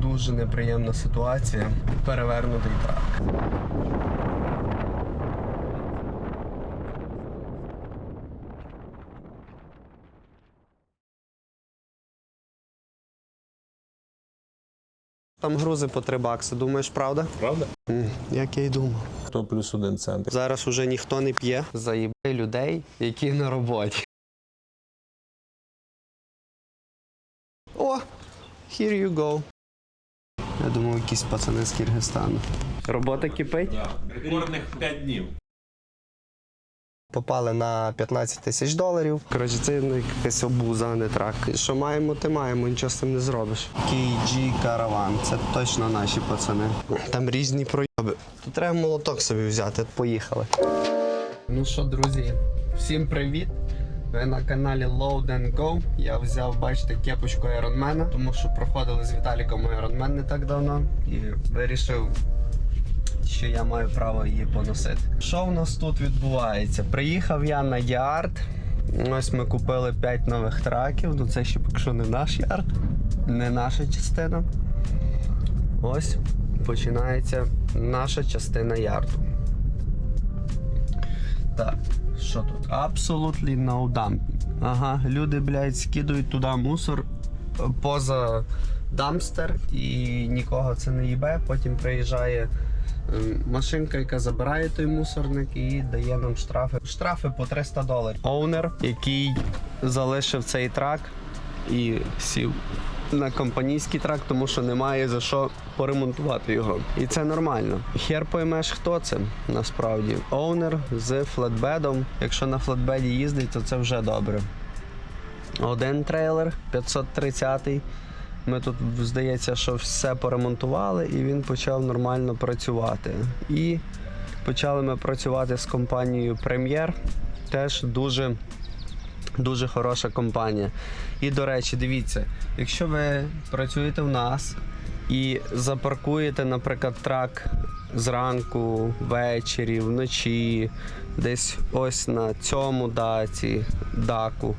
Дуже неприємна ситуація. Перевернутий трак. Там грузи по 3 бакси, думаєш, правда? Правда? М, Як я й думав. Хто плюс один центр? Зараз уже ніхто не п'є. Заїбай людей, які на роботі. О! Here you go. Я думав, якісь пацани з Киргизстану. Робота кипить. Рекордних 5 днів. Попали на 15 тисяч доларів. Коротше, це ну, якась обуза, а не трак. Що маємо, ти маємо, нічого з цим не зробиш. KG Caravan, це точно наші пацани. Там різні прояби. Тут треба молоток собі взяти, поїхали. Ну що, друзі, всім привіт! Ви на каналі Load and Go. Я взяв, бачите, кепочку Ironman, тому що проходили з Віталіком Ironman не так давно і вирішив що я маю право її поносити. Що в нас тут відбувається? Приїхав я на ярд. Ось ми купили 5 нових траків. Ну це ще поки що не наш ярд, не наша частина. Ось починається наша частина ярду. Так, що тут? Absolutely no dumping. Ага, люди, блядь, скидують туди мусор е, поза дамстер і нікого це не їбе. Потім приїжджає ем, машинка, яка забирає той мусорник і дає нам штрафи. Штрафи по 300 доларів. Оунер, який залишив цей трак і сів на компанійський трак, тому що немає за що поремонтувати його. І це нормально. Хер поймеш, хто це насправді. Оунер з флетбедом. Якщо на флетбеді їздить, то це вже добре. Один трейлер 530-й. Ми тут, здається, що все поремонтували, і він почав нормально працювати. І почали ми працювати з компанією Прем'єр. Теж дуже Дуже хороша компанія. І до речі, дивіться, якщо ви працюєте в нас і запаркуєте, наприклад, трак зранку, ввечері, вночі, десь ось на цьому даці, даку,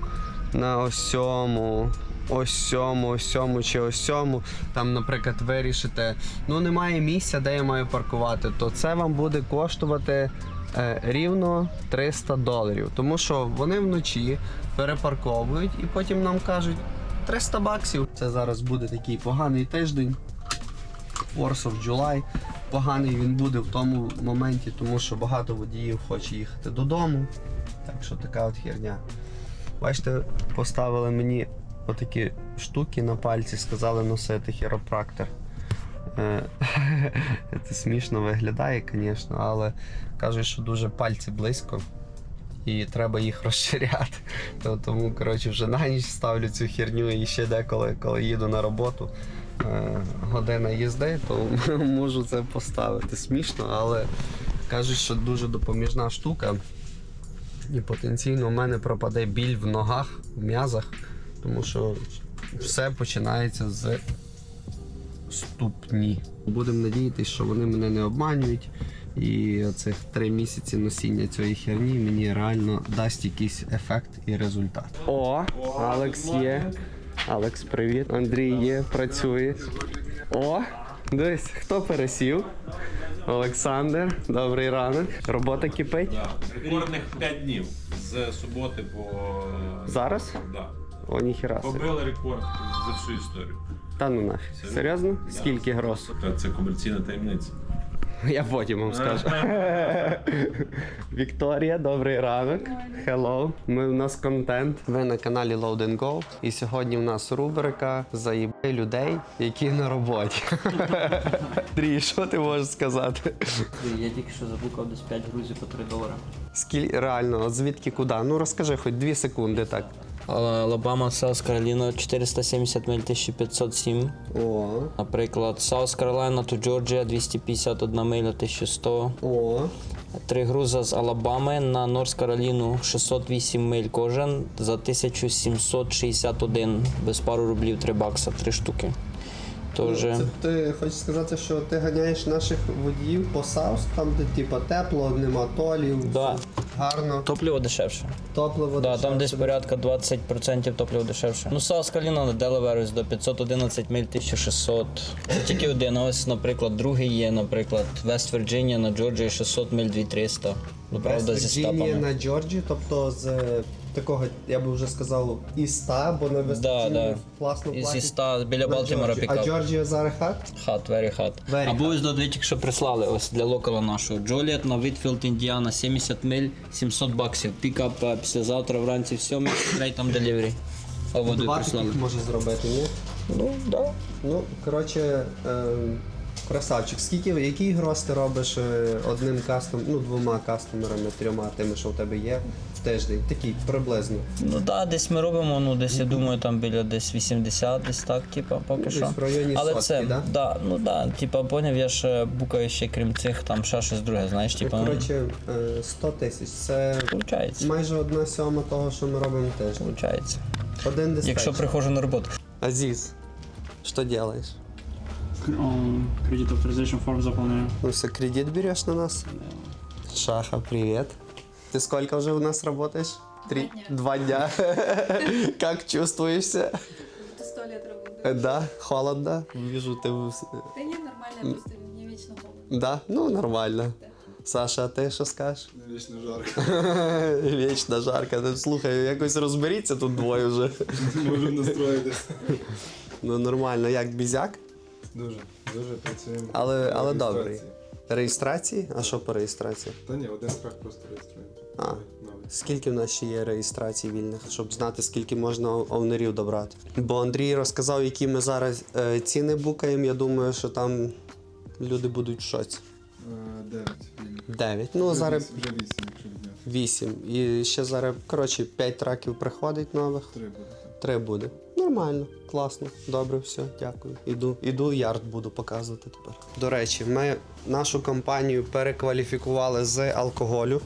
на ось цьому, ось цьому, ось цьому чи ось цьому, там, наприклад, вирішите, ну немає місця, де я маю паркувати, то це вам буде коштувати рівно 300 доларів. Тому що вони вночі перепарковують і потім нам кажуть 300 баксів. Це зараз буде такий поганий тиждень. Force of July. Поганий він буде в тому моменті, тому що багато водіїв хоче їхати додому. Так що така от херня. Бачите, поставили мені отакі штуки на пальці, сказали носити хіропрактор. Е, Це смішно виглядає, звісно, але кажуть, що дуже пальці близько і треба їх розширяти. То- Тому, коротше, вже на ніч ставлю цю херню і ще деколи, коли їду на роботу. е, Година їзди, то можу це поставити. Смішно, але кажуть, що дуже допоміжна штука. І потенційно у мене пропаде біль в ногах, в м'язах, тому що все починається з ступні. Будемо надіятися, що вони мене не обманюють. І оцих три місяці носіння цієї херні мені реально дасть якийсь ефект і результат. О, Алекс є. Алекс, привіт. Андрій є, працює. О, дивись, хто пересів? Олександр, добрий ранок. Робота кипить. Рекордних 5 днів з суботи по. Зараз? Да. О, ніхіра. Побили рекорд за всю історію. Та ну нафіг. Серйозно? Скільки гроз? Це комерційна таємниця. Я потім вам скажу. Вікторія, добрий ранок. Hello. Ми у нас контент. Ви на каналі Load and Go. І сьогодні у нас рубрика Заїбай людей, які на роботі. Андрій, що ти можеш сказати? Я тільки що забукав десь 5 грузів по 3 долари. Скільки реально, от звідки куди? Ну розкажи хоч дві секунди так. Алабама, Саус Кароліна 470 миль 1507. О, Наприклад, Саус Кароліна to Джорджія 251 миля 1100. о. Три грузи з Алабами на Норс Кароліну 608 миль кожен за 1761 без пару рублів 3 бакса, 3 штуки. Тож, Це ти хочеш сказати, що ти ганяєш наших водіїв по Саус, там де типа тепло, нема толів. да, гарно. Топливо дешевше. Топливо. Да, там десь порядка 20% топливо дешевше. Ну, South Carolina на Делаверс до 511 миль 1600. Це тільки один. Ось, наприклад, другий є, наприклад, West Virginia на Джорджії 600 миль 2300. Ну, правда, зі Вірджинія стапами. на Джорджі, тобто з такого, я би вже сказав, і 100, бо на Вест Да, Вірджинії да. класно І зі 100 біля на Балтімора Джорджі. А. Джорджія зараз хат? Хат, very hot. Very Або hot. ось до тільки що прислали ось для локала нашого. Джоліет на Вітфілд, Індіана, 70 миль, 700 баксів. Пікап е, післязавтра вранці в 7, там делівері. А Два таких може зробити, ні? Ну, да. Ну, коротше, е, красавчик. Скільки, який гроз ти робиш е, одним кастом, ну, двома кастомерами, трьома тими, що в тебе є в тиждень? Такий приблизно. Ну так, десь ми робимо, ну десь я думаю, там біля десь 80, десь так, типа, поки Десь що. в районі Але сотки, це, да? да, ну да, типа, поняв, я ж букаю ще крім цих, там ще щось друге, знаєш, типа, ну, Коротше, е, 100 тисяч. Це получається. майже одна сьома того, що ми робимо в тиждень. Получається. Один диспетчер. Якщо приходжу на роботу. Азиз, що робиш? Он кредит authorization форм заполняю. Ну все, кредит берешь на нас? Шаха, привет. Ты сколько уже у нас работаешь? Три, два дня. Как чувствуешься? Это сто лет работаю. Э, Да, холодно. Вижу, ты... в- Да не, нормально, просто мне вечно холодно. Да, ну нормально. Саша, а ти що скажеш? Вічно жарко. Вічно жарко. Ну, Слухай, якось розберіться тут двоє вже. Можу настроїтись. Ну нормально, як бізяк, Дуже, дуже працюємо. але, але добрий. реєстрації. Реєстрації? А що по реєстрації? Та ні, один страх просто реєструємо. А. Новий. Скільки в нас ще є реєстрацій вільних, щоб знати, скільки можна овнерів добрати? Бо Андрій розказав, які ми зараз е, ціни букаємо. Я думаю, що там люди будуть в шоці. Е, Дев'ять вільних. Дев'ять. Ну, Вже зараз вісім, Вже вісім, якщо відняти. вісім. І ще зараз, коротше, п'ять траків приходить нових. Три буде. Три буде. Нормально, класно, добре, все, дякую. Іду, іду ярд буду показувати тепер. До речі, ми нашу компанію перекваліфікували з алкоголю.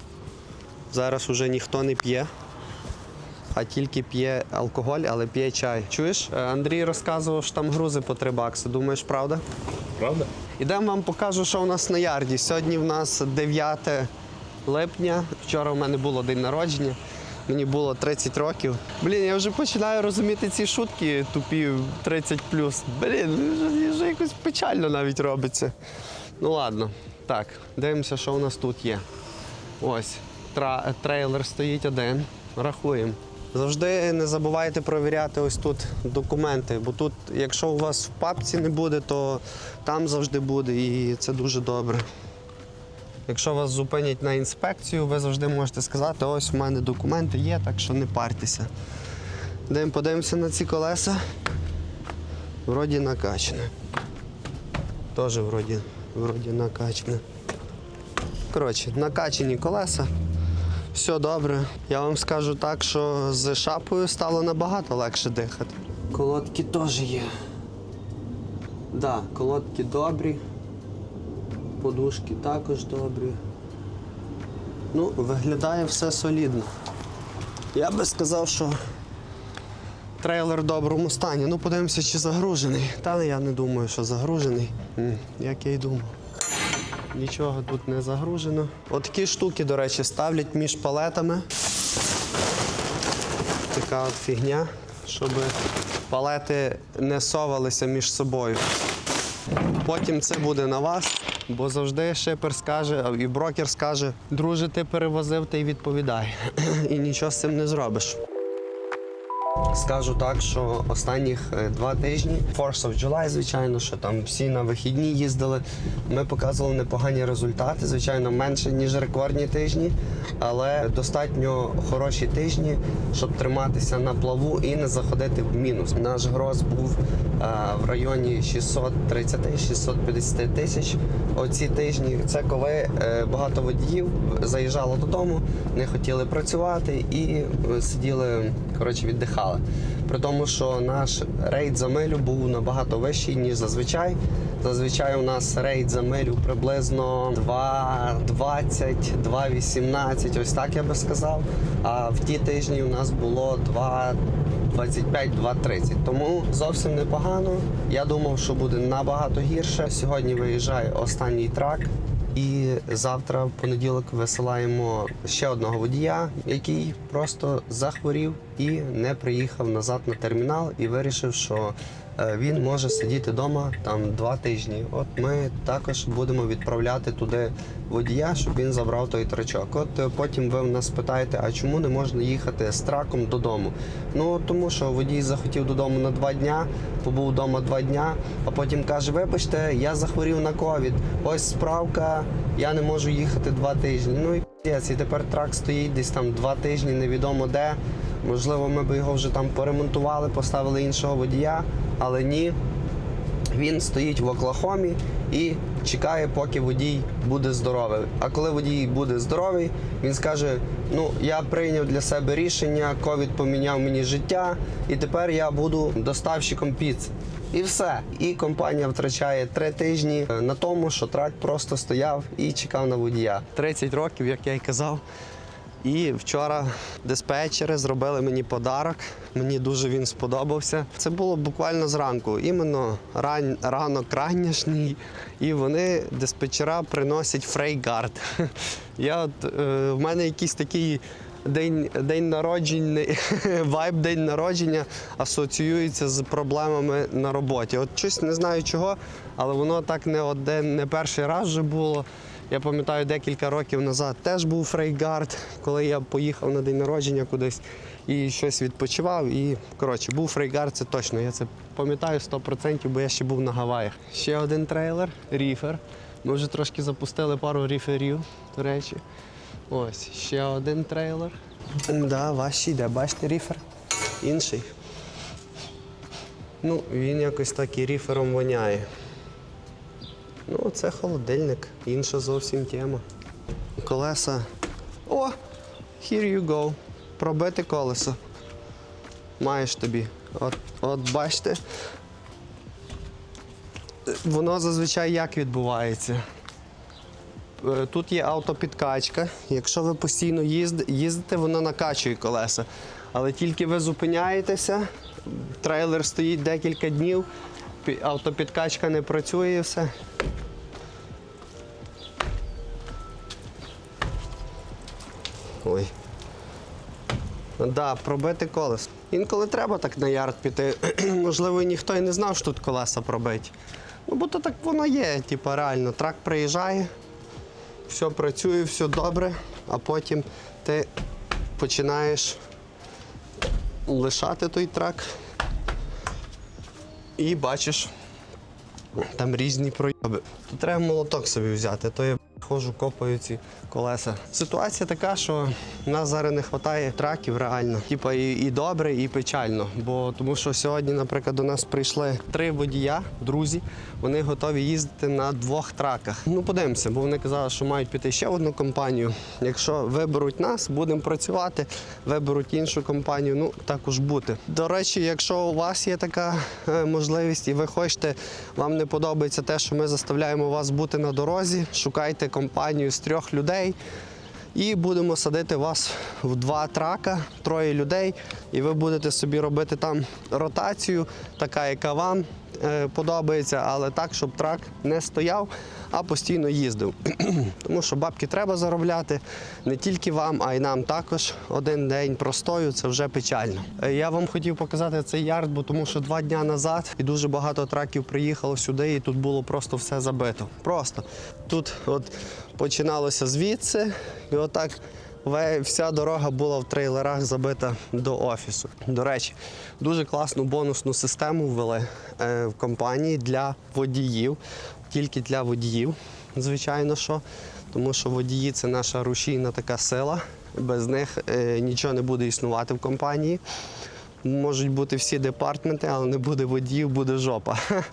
Зараз уже ніхто не п'є, а тільки п'є алкоголь, але п'є чай. Чуєш? Е, Андрій розказував, що там грузи по 3 бакси. Думаєш, правда? Правда? Ідемо вам покажу, що у нас на ярді. Сьогодні в нас 9 липня. Вчора у мене було день народження. Мені було 30 років. Блін, я вже починаю розуміти ці шутки тупі 30 Блін, вже, вже якось печально навіть робиться. Ну ладно. Так, дивимося, що у нас тут є. Ось, тра- трейлер стоїть один. Рахуємо. Завжди не забувайте провіряти ось тут документи, бо тут, якщо у вас в папці не буде, то там завжди буде, і це дуже добре. Якщо вас зупинять на інспекцію, ви завжди можете сказати, ось у мене документи є, так що не партеся. Йдемо подивимося на ці колеса. Вроді накачане. Теж вроді, вроді накачане. Коротше, накачані колеса. Все добре. Я вам скажу так, що з шапою стало набагато легше дихати. Колодки теж є. Да, колодки добрі. Подушки також добрі. Ну, виглядає все солідно. Я би сказав, що трейлер в доброму стані. Ну, подивимося, чи загружений. Та я не думаю, що загружений. Як я й думав. Нічого тут не загружено. Отакі штуки, до речі, ставлять між палетами. Така от фігня, щоб палети не совалися між собою. Потім це буде на вас, бо завжди шипер скаже, і брокер скаже, друже, ти перевозив, ти й відповідай. І нічого з цим не зробиш. Скажу так, що останніх е, два тижні, Force of July, звичайно, що там всі на вихідні їздили. Ми показували непогані результати, звичайно, менше, ніж рекордні тижні, але достатньо хороші тижні, щоб триматися на плаву і не заходити в мінус. Наш гроз був е, в районі 630-650 тисяч. Оці тижні це коли е, багато водіїв заїжджало додому, не хотіли працювати і сиділи, коротше, віддихали. При тому, що наш рейд за милю був набагато вищий, ніж зазвичай. Зазвичай у нас рейд за милю приблизно 2,20, 2,18, ось так я би сказав. А в ті тижні у нас було 2. 25-2.30. Тому зовсім непогано. Я думав, що буде набагато гірше. Сьогодні виїжджає останній трак, І завтра, в понеділок, висилаємо ще одного водія, який просто захворів і не приїхав назад на термінал і вирішив, що він може сидіти вдома там два тижні. От ми також будемо відправляти туди водія, щоб він забрав той трачок. От е, потім ви в нас питаєте, а чому не можна їхати з траком додому? Ну тому що водій захотів додому на два дня, побув вдома два дня, а потім каже: Вибачте, я захворів на ковід. Ось справка, я не можу їхати два тижні. Ну і і тепер трак стоїть десь там два тижні, невідомо де. Можливо, ми б його вже там поремонтували, поставили іншого водія, але ні. Він стоїть в Оклахомі і чекає, поки водій буде здоровий. А коли водій буде здоровий, він скаже: Ну, я прийняв для себе рішення, ковід поміняв мені життя, і тепер я буду доставщиком піц. І все. І компанія втрачає три тижні е, на тому, що трак просто стояв і чекав на водія. 30 років, як я й казав. І вчора диспетчери зробили мені подарок. Мені дуже він сподобався. Це було буквально зранку, іменно ран, ранок ранішній. І вони диспетчера приносять фрейгард. Я от е, в мене якийсь такий. День, день народження, вайб день народження асоціюється з проблемами на роботі. От щось не знаю чого, але воно так не один, не перший раз вже було. Я пам'ятаю, декілька років назад теж був фрейгард, коли я поїхав на день народження кудись і щось відпочивав. І коротше, був фрейгард, це точно. Я це пам'ятаю 100%, бо я ще був на Гаваях. Ще один трейлер, ріфер. Ми вже трошки запустили пару ріферів, до речі. Ось ще один трейлер. Да, важчий йде, бачите, ріфер. Інший. Ну, він якось так і ріфером воняє. Ну, це холодильник, інша зовсім тема. Колеса. О! Here you go. Пробити колесо. Маєш тобі. От, от бачите. Воно зазвичай як відбувається. Е, Тут є автопідкачка. Якщо ви постійно їздите, воно накачує колеса. Але тільки ви зупиняєтеся, трейлер стоїть декілька днів, автопідкачка не працює і все. Ой. Да, пробити колесо. Інколи треба так на ярд піти. Можливо, ніхто і не знав, що тут колеса пробиті. Ну, бо то так воно є, типу, реально. Трак приїжджає, все працює, все добре, а потім ти починаєш лишати той трак і бачиш там різні прояви. То треба молоток собі взяти, то я ходжу, копаю ці колеса. Ситуація така, що нас зараз не вистачає траків реально. Типа і, і добре, і печально. Бо тому що сьогодні, наприклад, до нас прийшли три водія, друзі. Вони готові їздити на двох траках. Ну, подивимося, бо вони казали, що мають піти ще одну компанію. Якщо виберуть нас, будемо працювати, виберуть іншу компанію, ну також бути. До речі, якщо у вас є така е, можливість і ви хочете, вам не подобається те, що ми заставляємо вас бути на дорозі, шукайте компанію з трьох людей. І будемо садити вас в два трака, троє людей, і ви будете собі робити там ротацію, така, яка вам е, подобається, але так, щоб трак не стояв, а постійно їздив. Тому що бабки треба заробляти не тільки вам, а й нам також. Один день простою це вже печально. Е, Я вам хотів показати цей ярд, бо тому що два дня назад і дуже багато траків приїхало сюди, і тут було просто все забито. Просто тут от починалося звідси, і отак вся дорога була в трейлерах забита до офісу. До речі, дуже класну бонусну систему ввели е, в компанії для водіїв, тільки для водіїв, звичайно що. Тому що водії це наша рушійна така сила. Без них е, нічого не буде існувати в компанії. Можуть бути всі департменти, але не буде водіїв, буде жопа.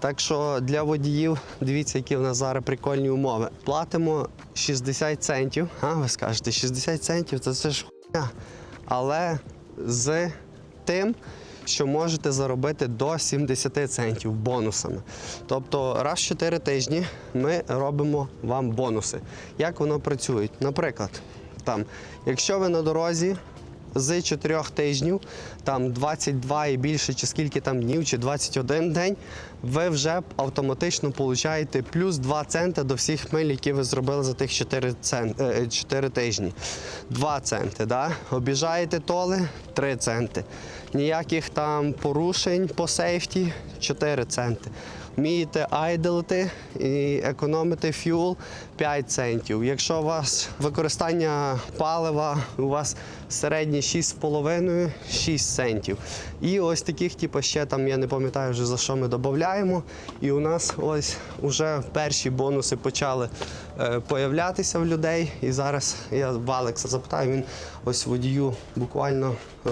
Так що для водіїв, дивіться, які в нас зараз прикольні умови. Платимо 60 центів. А, ви скажете, 60 центів це, це ж хуйня. Але з тим, що можете заробити до 70 центів бонусами. Тобто раз в 4 тижні ми робимо вам бонуси. Як воно працює? Наприклад, там, якщо ви на дорозі з 4 тижнів, там 22 і більше, чи скільки там днів, чи 21 день, ви вже автоматично получаєте плюс 2 центи до всіх миль, які ви зробили за тих 4, цен, е, 4 тижні. 2 центи. Да? Обіжаєте толи 3 центи. Ніяких там порушень по сейфті 4 центи. Вмієте айделити і економити фюл 5 центів. Якщо у вас використання палива, у вас середнє 6,5 6 центів. І ось таких, типу, ще там я не пам'ятаю вже за що ми додаємо. І у нас ось уже перші бонуси почали е, появлятися в людей. І зараз я в Алекса запитаю, він ось водію буквально е,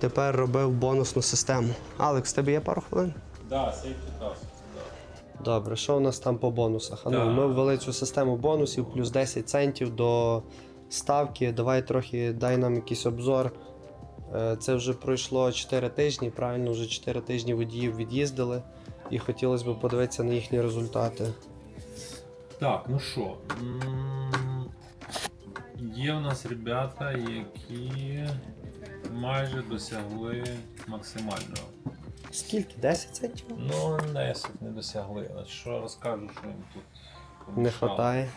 тепер робив бонусну систему. Алекс, тебе є пару хвилин? Да, сейфті таск. Добре, що у нас там по бонусах? А ну, ми ввели цю систему бонусів плюс 10 центів до ставки. Давай трохи дай нам якийсь обзор. Е, Це вже пройшло 4 тижні, правильно, вже 4 тижні водіїв від'їздили. І хотілося б подивитися на їхні результати. Так, ну що. Є у нас ребята, які майже досягли максимального. Скільки? 10 центів? Ну, 10 не досягли. Що розкажу, що їм тут Не помішало. вистачає.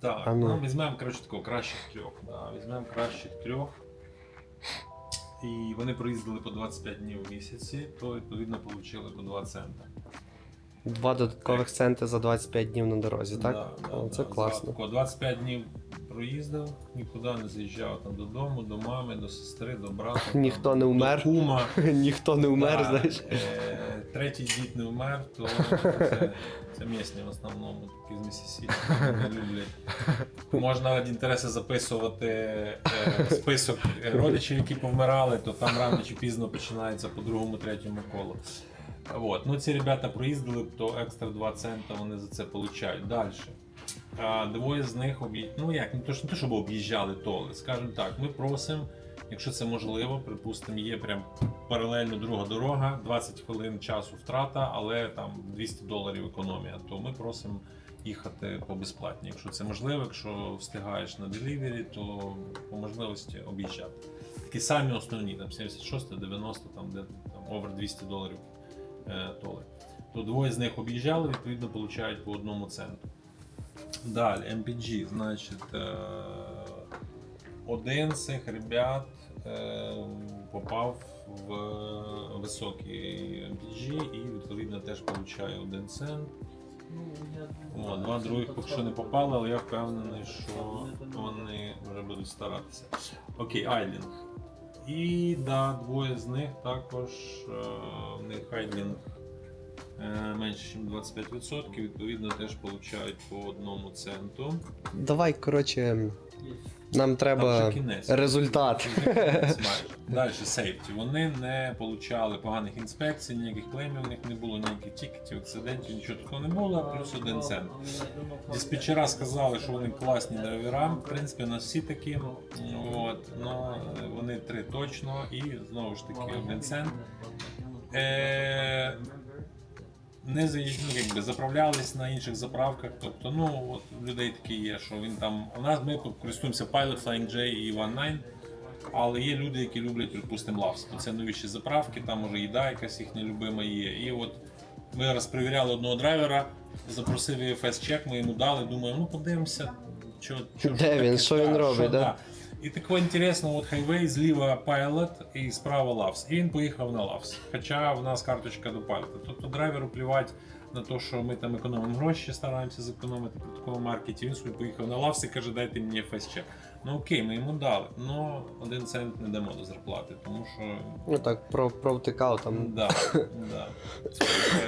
Так, А ну. ну, візьмемо, коротше, такого кращих трьох. Да, візьмемо кращих трьох. І вони проїздили по 25 днів в місяці, то відповідно отримали по 2 цента. Два додаткових центи за 25 днів на дорозі, так? Да, да, О, це да, класно. зразу. 25 днів проїздив, нікуди не заїжджав там додому, до мами, до сестри, до брата. там, не вмер. До кума. Ніхто не вмер, Да, знаєш. е, Третій дід не вмер, то це, це місні в основному, такі з Місісіпі, не люблять. Можна раді інтереси записувати е, список родичів, які повмирали, то там рано чи пізно починається по другому, третьому колу. От. Ну, ці ребята проїздили, то екстра 2 цента вони за це получають. Далі. Двоє з них об'їжджали. Ну як, не то, не то, щоб об'їжджали толи. Скажімо так, ми просимо, якщо це можливо, припустимо, є прям паралельно друга дорога, 20 хвилин часу втрата, але там 200 доларів економія, то ми просимо їхати по безплатні. Якщо це можливо, якщо встигаєш на делівері, то по можливості об'їжджати. Такі самі основні, там 76, 90, там де там over 200 доларів е, толи. То двоє з них об'їжджали, відповідно, получають по одному центу. Далі, MPG, значить, е, один з цих ребят е, попав в високий MPG і відповідно теж получає один цент. О, два других поки що не попали, але я впевнений, що вони вже будуть старатися. Окей, Айлінг. І да, двоє з них також е, в них Айлінг менше, ніж 25%, відповідно теж получають по одному центу. Давай, коротше, нам треба кінець. результат. Далі сейфті. Вони не отримали поганих інспекцій, ніяких клеймів у них не було, ніяких тікетів, акцидентів, нічого такого не було, плюс один цент. Диспетчера сказали, що вони класні драйвера. В принципі, у нас всі такі. От, ну, вони три точно і знову ж таки один цент. Е, не заїжджали, ну, якби заправлялись на інших заправках. Тобто, ну от у людей такі є, що він там. У нас ми користуємося Pilot, Flying J і One9. Але є люди, які люблять, припустимо, лавс. Це новіші заправки, там може їда якась їхня любима є. І от ми раз перевіряли одного драйвера, запросив EFS чек, ми йому дали, думаємо, ну подивимося, що, що, Де він, що він робить, да? І таке інтересно, от хайвей зліва Pilot і справа Лавс. І він поїхав на Лавс. Хоча в нас карточка до Pilot. Тобто драйверу плівать на те, що ми там економимо гроші, стараємося зекономити при такому маркеті. Він собі поїхав на Лавс і каже, дайте мені FS. Ну окей, ми йому дали. Ну один цент не дамо до зарплати, тому що Ну так, про, провтикав там. Да, да.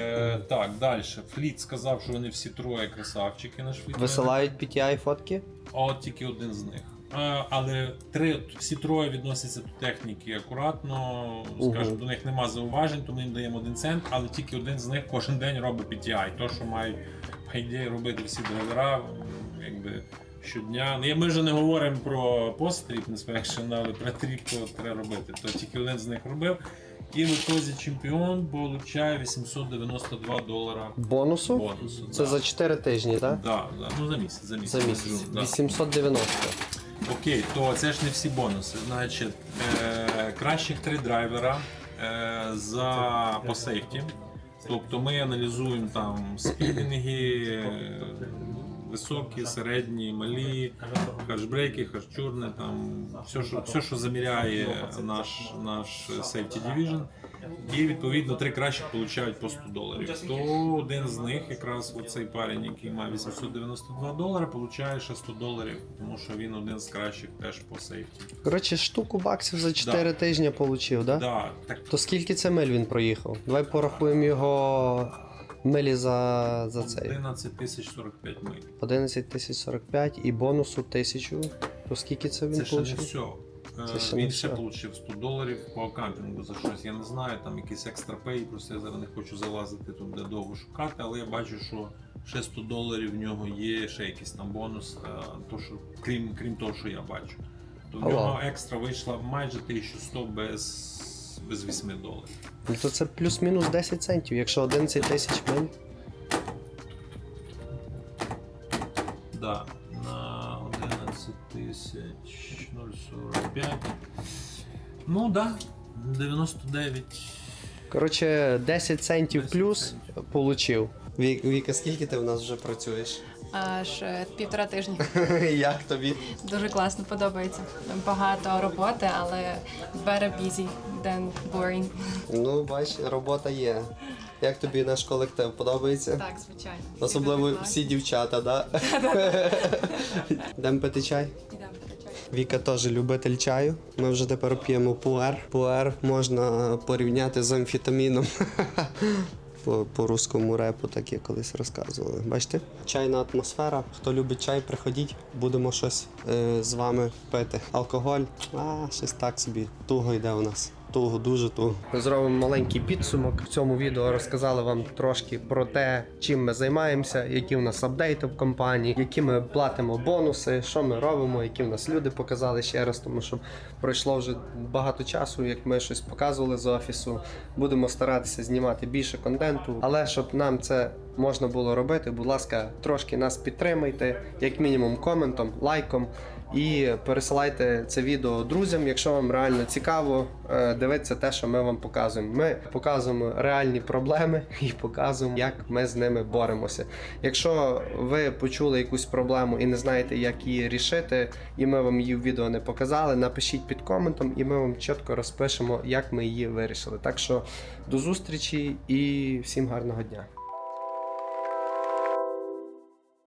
Е, так, далі. Фліт сказав, що вони всі троє красавчики наш фліт. Висилають PTI фотки. От тільки один з них. А, але три, всі троє відносяться до техніки акуратно. Мгм. до них нема зауважень, тому їм даємо один цент, але тільки один з них кожен день робить PTI. То, що мають по ідеї робити всі драйвера, якби щодня. Ну, Ми вже не говоримо про пост-тріп inspection, але про тріп то треба робити. То тільки один з них робив. І в ітозі чемпіон получає 892 долара Бонусу? бонусу. Це да. за 4 тижні, так? Да, да. Ну за місяць, за місяць. За місяць. Да. 890. Окей, то це ж не всі бонуси. Значить, е, кращих три драйвера е, за по сейфті. Тобто ми аналізуємо там спідинги, е, високі, середні, малі, хашбрейки, хашчурни, там все, що, все, що заміряє наш, наш Safety Division. І відповідно три кращих получають по 100 доларів. То один з них, якраз оцей парень, який має 892 долари, получає ще 100 доларів, тому що він один з кращих теж по сейфті. Коротше, штуку баксів за 4 Да. тижні получив, да? Да, так То скільки це миль він проїхав? Давай порахуємо його милі за, за цей. 11 тисяч 45 миль. 11 тисяч 45 і бонусу 1000. То скільки це він Це ще не получив? все. Це Е, ще не Він ще все. отримав 100 доларів по аккаунтингу за щось. Я не знаю, там якийсь екстра пей, просто я зараз не хочу залазити тут де довго шукати, але я бачу, що ще 100 доларів в нього є, ще якийсь там бонус, е, то, що, крім, крім того, що я бачу. То в нього екстра вийшла майже 1100 без, без 8 доларів. Ну то це плюс-мінус 10 центів, якщо 11 тисяч миль. Да, на 11 тисяч 045. Ну да, 99. Коротше, 10 центів 10 плюс центів. получив. Ві- Віка, скільки ти в нас вже працюєш? Аж е, півтора тижні. Як тобі? Дуже класно, подобається. Багато роботи, але better busy than boring. Ну, бач, робота є. Як тобі наш колектив подобається? Так, звичайно. Особливо Всі дівчата, да? Йдемо пити чай. Віка теж любитель чаю. Ми вже тепер п'ємо пуер. Пуер можна порівняти з амфетаміном. По, по русскому репу так я колись розказували. Бачите? Чайна атмосфера. Хто любить чай, приходіть, будемо щось е, з вами пити. Алкоголь, а щось так собі. Туго йде у нас. Туго, дуже туго. Ми зробимо маленький підсумок. В цьому відео розказали вам трошки про те, чим ми займаємося, які в нас апдейти в компанії, які ми платимо бонуси, що ми робимо, які в нас люди показали ще раз, тому що пройшло вже багато часу, як ми щось показували з офісу. Будемо старатися знімати більше контенту, але щоб нам це можна було робити, будь ласка, трошки нас підтримайте, як мінімум коментом, лайком. І пересилайте це відео друзям, якщо вам реально цікаво е, дивитися те, що ми вам показуємо. Ми показуємо реальні проблеми і показуємо, як ми з ними боремося. Якщо ви почули якусь проблему і не знаєте, як її рішити, і ми вам її в відео не показали, напишіть під коментом, і ми вам чітко розпишемо, як ми її вирішили. Так що до зустрічі і всім гарного дня.